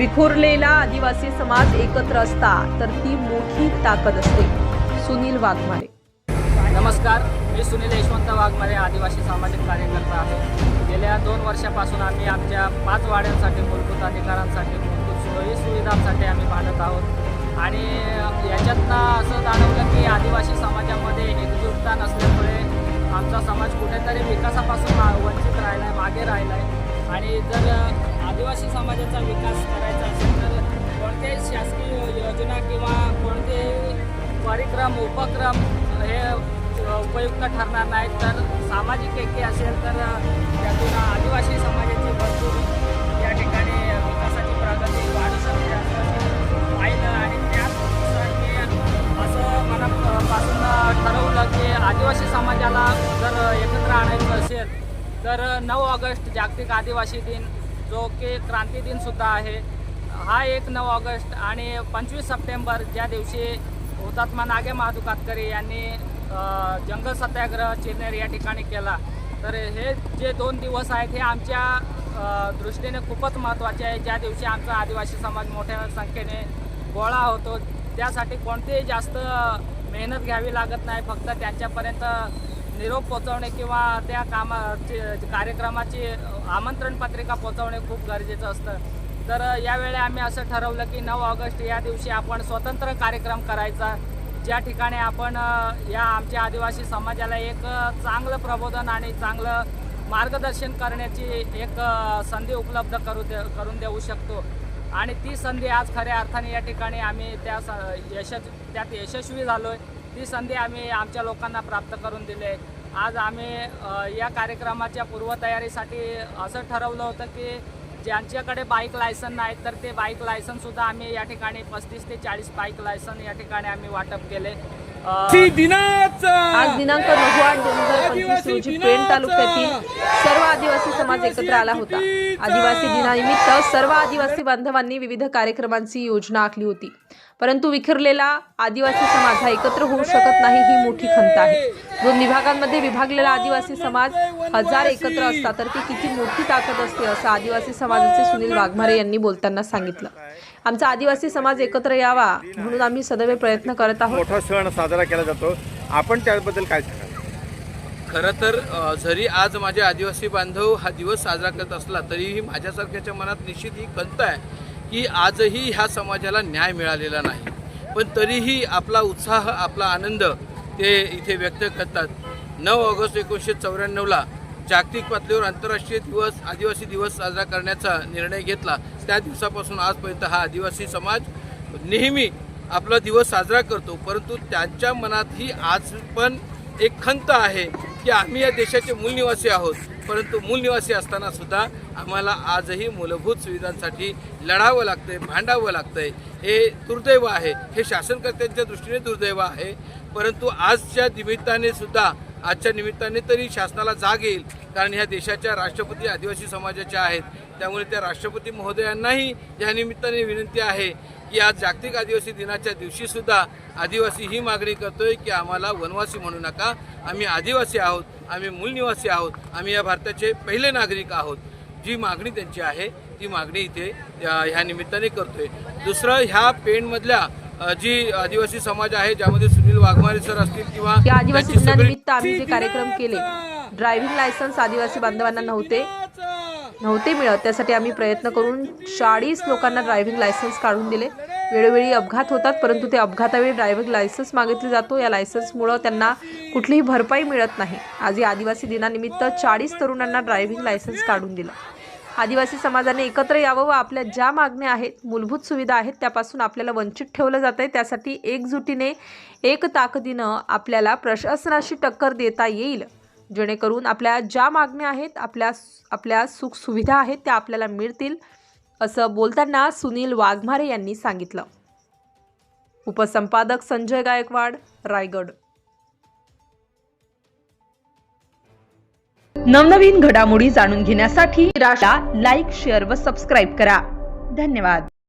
विखुरलेला आदिवासी समाज एकत्र असता तर ती मोठी ताकद असते सुनील वाघमारे. नमस्कार मी सुनील यशवंत वाघमारे आदिवासी सामाजिक कार्यकर्ता आहे. गेल्या दोन वर्षापासून आम्ही आमच्या पाच वाड्यांसाठी मूलभूत अधिकारांसाठी मूलभूत सोयी सुविधांसाठी आम्ही भांडत आहोत. आणि याच्यातनं असं जाणवलं की आदिवासी समाजामध्ये एकजुटता नसल्यामुळे आमचा समाज कुठेतरी विकासापासून वंचित राहिला आहे मागे राहिला आहे आणि जर आदिवासी समाजाचा विकास करायचा असेल तर कोणत्याही शासकीय योजना किंवा कोणतेही कार्यक्रम उपक्रम हे उपयुक्त ठरणार नाहीत. तर सामाजिक एकी असेल तर त्यातून आदिवासी समाजाची भरपूर या ठिकाणी विकासाची प्रगती वाढू शकते. असं पाहिलं आणि त्यानुसार मी असं मनापासून ठरवलं की आदिवासी समाजाला जर एकत्र आणायचं असेल तर नऊ ऑगस्ट जागतिक आदिवासी दिन जो की क्रांती दिनसुद्धा आहे. हा एक नऊ ऑगस्ट आणि पंचवीस सप्टेंबर ज्या दिवशी हुतात्मा नागे महादू कातकरी यांनी जंगल सत्याग्रह चिरनेर या ठिकाणी केला. तर हे जे दोन दिवस आहेत हे आमच्या दृष्टीने खूपच महत्त्वाचे आहे. ज्या दिवशी आमचा आदिवासी समाज मोठ्या संख्येने गोळा होतो त्यासाठी कोणतीही जास्त मेहनत घ्यावी लागत नाही. फक्त त्यांच्यापर्यंत निरोप पोचवणे किंवा त्या कामाचे कार्यक्रमाची आमंत्रण पत्रिका पोचवणे खूप गरजेचं असतं. तर यावेळी आम्ही असं ठरवलं की नऊ ऑगस्ट या दिवशी आपण स्वतंत्र कार्यक्रम करायचा. ज्या ठिकाणी आपण या आमच्या आदिवासी समाजाला एक चांगलं प्रबोधन आणि चांगलं मार्गदर्शन करण्याची एक संधी उपलब्ध करू दे करून देऊ शकतो. आणि ती संधी आज खऱ्या अर्थाने या ठिकाणी आम्ही त्या स यश त्यात यशस्वी झालो आहे ती संधी आम्ही आमच्या लोकांना प्राप्त करून दिली आहे. आज आम्ही या कार्यक्रमाच्या पूर्वतयारीसाठी असं ठरवलं होतं की ज्यांच्याकडे बाईक लायसन नाही तर ते बाईक लायसनसुद्धा आम्ही या ठिकाणी पस्तीस ते चाळीस बाईक लायसन या ठिकाणी आम्ही वाटप केले. आज दिनांक नऊ आठ दोन हजार पंचवीस रोजी पेण तालुक्यातील सर्व आदिवासी समाज एकत्र आला होता. आदिवासी दिनानिमित्त सर्व आदिवासी बांधवांनी विविध कार्यक्रमांची योजना आखली होती. परंतु विखरलेला आदिवासी समाज हा एकत्र होऊ शकत नाही ही मोठी खंत आहे. दोन विभागांमध्ये विभागलेला आदिवासी समाज हजार एकत्र असता तर ती किती मोठी ताकद असते असं आदिवासी समाजाचे सुनील वाघमारे यांनी बोलताना सांगितलं. आमचा आदिवासी समाज एकत्र यावा म्हणून आम्ही सदैव प्रयत्न करत आहोत. मोठा सण साजरा केला जातो. आपण त्याबद्दल काय सांगाल? खरं तर जरी आज माझे आदिवासी बांधव हा दिवस साजरा करत असला तरीही माझ्यासारख्याच्या मनात निश्चित ही खंत आहे. की आजही ह्या समाजाला न्याय मिळालेला नाही. पण तरीही आपला उत्साह आपला आनंद ते इथे व्यक्त करतात. नऊ ऑगस्ट एकोणीसशे चौऱ्याण्णवला जागतिक पातळीवर आंतरराष्ट्रीय दिवस आदिवासी दिवस साजरा करण्याचा निर्णय घेतला. त्या दिवसापासून आजपर्यंत हा आदिवासी समाज नेहमी आपला दिवस साजरा करतो. परंतु त्यांच्या मनातही आज पण एक खंत आहे की आम्ही या देशाचे मूलनिवासी आहोत. परंतु मूल निवासी असताना सुद्धा आम्हाला आजही मूलभूत सुविधांसाठी लढावं लागतंय भांडावं लागतंय. हे दुर्दैव आहे. हे शासनकर्त्यांच्या दृष्टीने दुर्दैव आहे. परंतु आजच्या निमित्ताने सुद्धा आजच्या निमित्ताने तरी शासनाला जाग येईल. कारण ह्या देशाच्या राष्ट्रपती आदिवासी समाजाच्या आहेत. त्यामुळे त्या राष्ट्रपती महोदयांनाही या निमित्ताने विनंती आहे की आज जागतिक आदिवासी दिनाच्या दिवशीसुद्धा आदिवासी ही मागणी करतोय की आम्हाला वनवासी म्हणू नका. आम्ही आदिवासी आहोत आम्ही मूल निवासी आहोत आम्ही या भारताचे पहिले नागरिक आहोत. जी मागणी त्यांची आहे ती मागणी इथे ह्या निमित्ताने करतोय. दुसरं ह्या पेणमधल्या जी आदिवासी समाज आहे ज्यामध्ये सुनील वाघमारे सर असतील किंवा या आदिवासी दिनानिमित्त आम्ही जे कार्यक्रम केले ड्रायव्हिंग लायसन्स आदिवासी बांधवांना नव्हते. नव्हते मिळत त्यासाठी आम्ही प्रयत्न करून चाळीस लोकांना ड्रायव्हिंग लायसन्स काढून दिले. वेळोवेळी अपघात होतात परंतु ते अपघातावेळी ड्रायव्हिंग लायसन्स मागितले जातो. या लायसन्समुळं त्यांना कुठलीही भरपाई मिळत नाही. आज या आदिवासी दिनानिमित्त चाळीस तरुणांना ड्रायव्हिंग लायसन्स काढून दिलं. आदिवासी समाजाने एकत्र यावं व आपल्या ज्या मागण्या आहेत मूलभूत सुविधा आहेत त्यापासून आपल्याला वंचित ठेवलं जात आहे त्यासाठी एकजुटीने एक ताकदीनं आपल्याला प्रशासनाशी टक्कर देता येईल. जेणेकरून आपल्या ज्या मागण्या आहेत आपल्या आपल्या सुखसुविधा आहेत त्या आपल्याला मिळतील. असं बोलताना सुनील वाघमारे यांनी सांगितलं. उपसंपादक संजय गायकवाड रायगड. नवनवीन घडामोडी जाणून घेण्यासाठी राशा लाईक शेअर व सबस्क्राईब करा. धन्यवाद.